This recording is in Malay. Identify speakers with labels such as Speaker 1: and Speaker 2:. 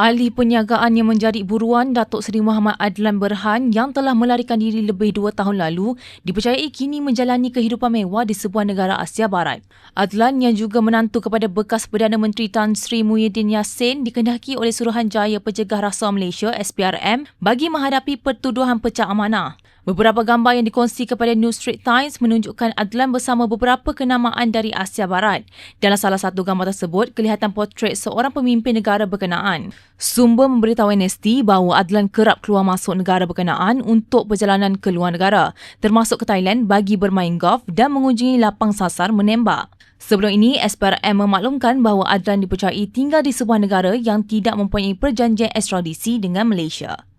Speaker 1: Ahli perniagaan yang menjadi buruan Datuk Seri Muhammad Adlan Berhan yang telah melarikan diri lebih dua tahun lalu dipercayai kini menjalani kehidupan mewah di sebuah negara Asia Barat. Adlan yang juga menantu kepada bekas Perdana Menteri Tan Sri Muhyiddin Yassin dikendaki oleh Suruhanjaya Penjegah Rasuah Malaysia SPRM bagi menghadapi pertuduhan pecah amanah. Beberapa gambar yang dikongsi kepada New Street Times menunjukkan Adlan bersama beberapa kenamaan dari Asia Barat. Dalam salah satu gambar tersebut, kelihatan potret seorang pemimpin negara berkenaan. Sumber memberitahu NST bahawa Adlan kerap keluar masuk negara berkenaan untuk perjalanan ke luar negara, termasuk ke Thailand bagi bermain golf dan mengunjungi lapang sasar menembak. Sebelum ini, SPRM memaklumkan bahawa Adlan dipercayai tinggal di sebuah negara yang tidak mempunyai perjanjian ekstradisi dengan Malaysia.